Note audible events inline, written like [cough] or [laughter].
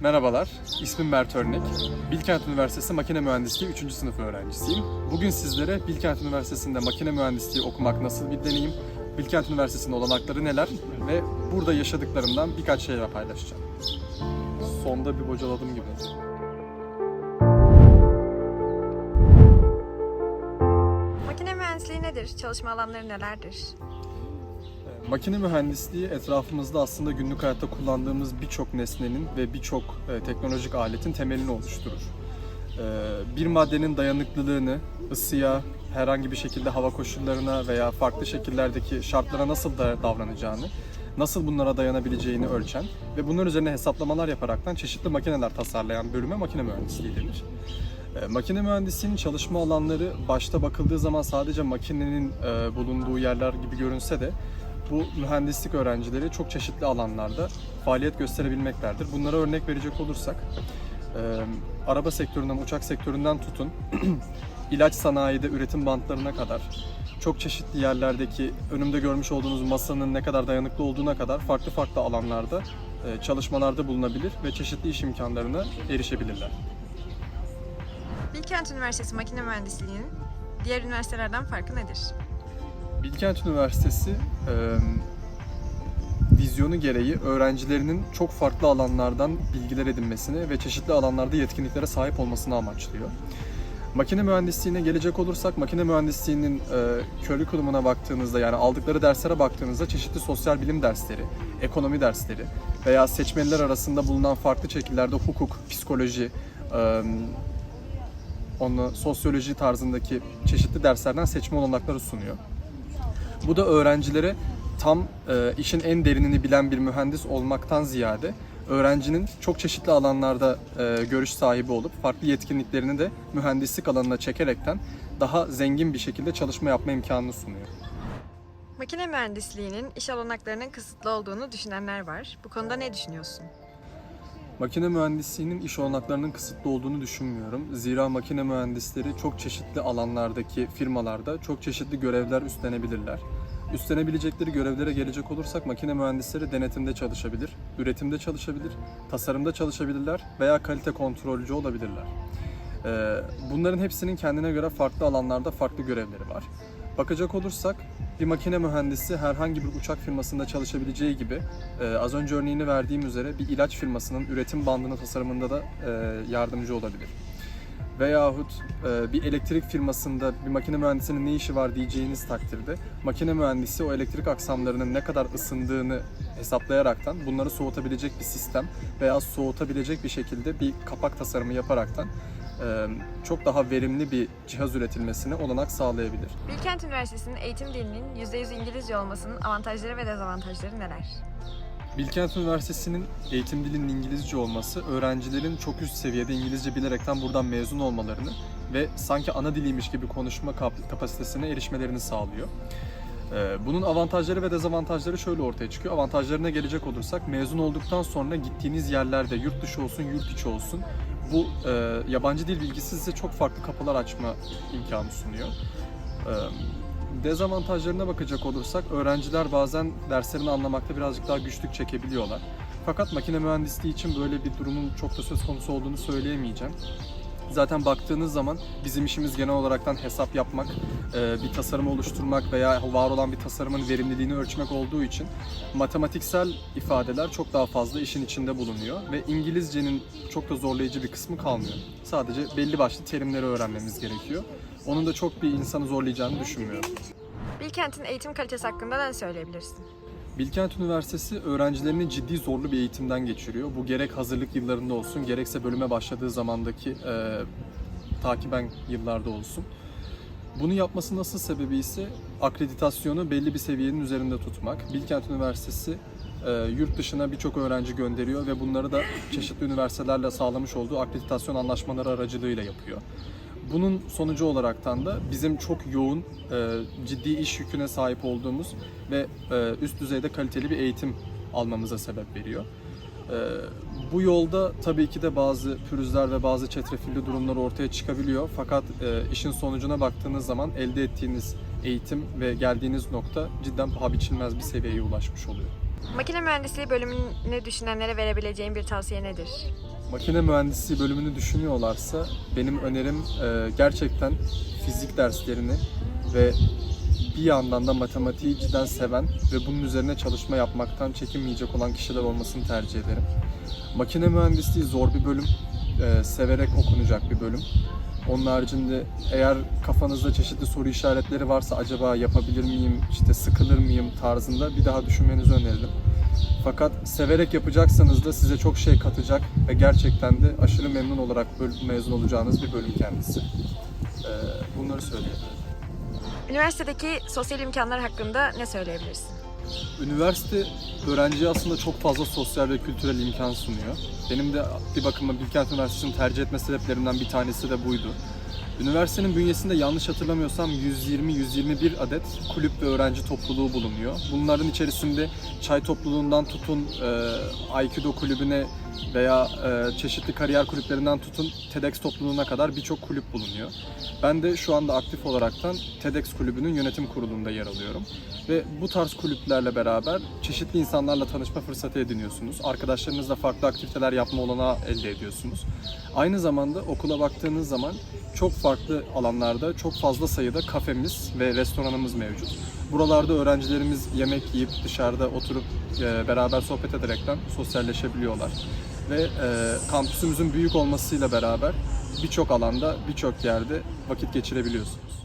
Merhabalar, ismim Mert Örnek. Bilkent Üniversitesi Makine Mühendisliği 3. sınıf öğrencisiyim. Bugün sizlere Bilkent Üniversitesi'nde makine mühendisliği okumak nasıl bir deneyim, Bilkent Üniversitesi'nin olanakları neler ve burada yaşadıklarımdan birkaç şeyler paylaşacağım. Sonda bir bocaladım gibi. Makine mühendisliği nedir? Çalışma alanları nelerdir? Makine mühendisliği etrafımızda aslında günlük hayatta kullandığımız birçok nesnenin ve birçok e, teknolojik aletin temelini oluşturur. E, bir maddenin dayanıklılığını ısıya, herhangi bir şekilde hava koşullarına veya farklı şekillerdeki şartlara nasıl da davranacağını, nasıl bunlara dayanabileceğini ölçen ve bunlar üzerine hesaplamalar yaparaktan çeşitli makineler tasarlayan bölüme makine mühendisliği denir. E, Makine mühendisliğinin çalışma alanları başta bakıldığı zaman sadece makinenin bulunduğu yerler gibi görünse de bu mühendislik öğrencileri çok çeşitli alanlarda faaliyet gösterebilmeklerdir. Bunlara örnek verecek olursak, e, araba sektöründen, uçak sektöründen tutun, [clears throat] ilaç sanayide üretim bantlarına kadar, çok çeşitli yerlerdeki önümde görmüş olduğunuz masanın ne kadar dayanıklı olduğuna kadar farklı farklı alanlarda e, çalışmalarda bulunabilir ve çeşitli iş imkanlarına erişebilirler. Bilkent Üniversitesi Makine Mühendisliği'nin diğer üniversitelerden farkı nedir? Bilkent Üniversitesi e, vizyonu gereği öğrencilerinin çok farklı alanlardan bilgiler edinmesini ve çeşitli alanlarda yetkinliklere sahip olmasını amaçlıyor. Makine mühendisliğine gelecek olursak, makine mühendisliğinin e, curriculumuna baktığınızda yani aldıkları derslere baktığınızda çeşitli sosyal bilim dersleri, ekonomi dersleri veya seçmeliler arasında bulunan farklı şekillerde hukuk, psikoloji, e, onu sosyoloji tarzındaki çeşitli derslerden seçme olanakları sunuyor. Bu da öğrencilere tam e, işin en derinini bilen bir mühendis olmaktan ziyade öğrencinin çok çeşitli alanlarda e, görüş sahibi olup farklı yetkinliklerini de mühendislik alanına çekerekten daha zengin bir şekilde çalışma yapma imkanını sunuyor. Makine mühendisliğinin iş olanaklarının kısıtlı olduğunu düşünenler var. Bu konuda ne düşünüyorsun? Makine mühendisliğinin iş olanaklarının kısıtlı olduğunu düşünmüyorum. Zira makine mühendisleri çok çeşitli alanlardaki firmalarda çok çeşitli görevler üstlenebilirler. Üstlenebilecekleri görevlere gelecek olursak makine mühendisleri denetimde çalışabilir, üretimde çalışabilir, tasarımda çalışabilirler veya kalite kontrolcü olabilirler. Ee, Bunların hepsinin kendine göre farklı alanlarda farklı görevleri var. Bakacak olursak bir makine mühendisi herhangi bir uçak firmasında çalışabileceği gibi e, az önce örneğini verdiğim üzere bir ilaç firmasının üretim bandının tasarımında da e, yardımcı olabilir. Veyahut e, bir elektrik firmasında bir makine mühendisinin ne işi var diyeceğiniz takdirde makine mühendisi o elektrik aksamlarının ne kadar ısındığını hesaplayaraktan bunları soğutabilecek bir sistem veya soğutabilecek bir şekilde bir kapak tasarımı yaparaktan çok daha verimli bir cihaz üretilmesine olanak sağlayabilir. Bilkent Üniversitesi'nin eğitim dilinin %100 İngilizce olmasının avantajları ve dezavantajları neler? Bilkent Üniversitesi'nin eğitim dilinin İngilizce olması öğrencilerin çok üst seviyede İngilizce bilerekten buradan mezun olmalarını ve sanki ana diliymiş gibi konuşma kap- kapasitesine erişmelerini sağlıyor. Bunun avantajları ve dezavantajları şöyle ortaya çıkıyor. Avantajlarına gelecek olursak mezun olduktan sonra gittiğiniz yerlerde yurt dışı olsun, yurt içi olsun bu e, yabancı dil bilgisi size çok farklı kapılar açma imkanı sunuyor. Ee, Dezavantajlarına bakacak olursak öğrenciler bazen derslerini anlamakta birazcık daha güçlük çekebiliyorlar. Fakat makine mühendisliği için böyle bir durumun çok da söz konusu olduğunu söyleyemeyeceğim. Zaten baktığınız zaman bizim işimiz genel olaraktan hesap yapmak, e, bir tasarım oluşturmak veya var olan bir tasarımın verimliliğini ölçmek olduğu için matematiksel ifadeler çok daha fazla işin içinde bulunuyor ve İngilizcenin çok da zorlayıcı bir kısmı kalmıyor. Sadece belli başlı terimleri öğrenmemiz gerekiyor. Onun da çok bir insanı zorlayacağını düşünmüyorum. Bilkent'in eğitim kalitesi hakkında ne söyleyebilirsin? Bilkent Üniversitesi öğrencilerini ciddi zorlu bir eğitimden geçiriyor. Bu gerek hazırlık yıllarında olsun, gerekse bölüme başladığı zamandaki e, takiben yıllarda olsun. Bunu yapması nasıl sebebi ise akreditasyonu belli bir seviyenin üzerinde tutmak. Bilkent Üniversitesi e, yurt dışına birçok öğrenci gönderiyor ve bunları da çeşitli üniversitelerle sağlamış olduğu akreditasyon anlaşmaları aracılığıyla yapıyor. Bunun sonucu olaraktan da bizim çok yoğun, e, ciddi iş yüküne sahip olduğumuz ve e, üst düzeyde kaliteli bir eğitim almamıza sebep veriyor. E, bu yolda tabii ki de bazı pürüzler ve bazı çetrefilli durumlar ortaya çıkabiliyor. Fakat e, işin sonucuna baktığınız zaman elde ettiğiniz eğitim ve geldiğiniz nokta cidden paha biçilmez bir seviyeye ulaşmış oluyor. Makine mühendisliği bölümünü düşünenlere verebileceğin bir tavsiye nedir? Makine mühendisliği bölümünü düşünüyorlarsa benim önerim e, gerçekten fizik derslerini ve bir yandan da matematiği cidden seven ve bunun üzerine çalışma yapmaktan çekinmeyecek olan kişiler olmasını tercih ederim. Makine mühendisliği zor bir bölüm, e, severek okunacak bir bölüm. Onun haricinde eğer kafanızda çeşitli soru işaretleri varsa acaba yapabilir miyim, işte sıkılır mıyım tarzında bir daha düşünmenizi öneririm. Fakat severek yapacaksanız da size çok şey katacak ve gerçekten de aşırı memnun olarak mezun olacağınız bir bölüm kendisi. Ee, bunları söyleyebilirim. Üniversitedeki sosyal imkanlar hakkında ne söyleyebilirsin? Üniversite öğrenciye aslında çok fazla sosyal ve kültürel imkan sunuyor. Benim de bir bakıma Bilkent Üniversitesi'ni tercih etme sebeplerimden bir tanesi de buydu. Üniversitenin bünyesinde yanlış hatırlamıyorsam 120-121 adet kulüp ve öğrenci topluluğu bulunuyor. Bunların içerisinde çay topluluğundan tutun e, Aikido kulübüne veya e, çeşitli kariyer kulüplerinden tutun TEDx topluluğuna kadar birçok kulüp bulunuyor. Ben de şu anda aktif olaraktan TEDx kulübünün yönetim kurulunda yer alıyorum. Ve bu tarz kulüplerle beraber çeşitli insanlarla tanışma fırsatı ediniyorsunuz. Arkadaşlarınızla farklı aktiviteler yapma olanağı elde ediyorsunuz. Aynı zamanda okula baktığınız zaman çok farklı alanlarda çok fazla sayıda kafemiz ve restoranımız mevcut. Buralarda öğrencilerimiz yemek yiyip dışarıda oturup e, beraber sohbet ederekten sosyalleşebiliyorlar. Ve e, kampüsümüzün büyük olmasıyla beraber birçok alanda, birçok yerde vakit geçirebiliyorsunuz.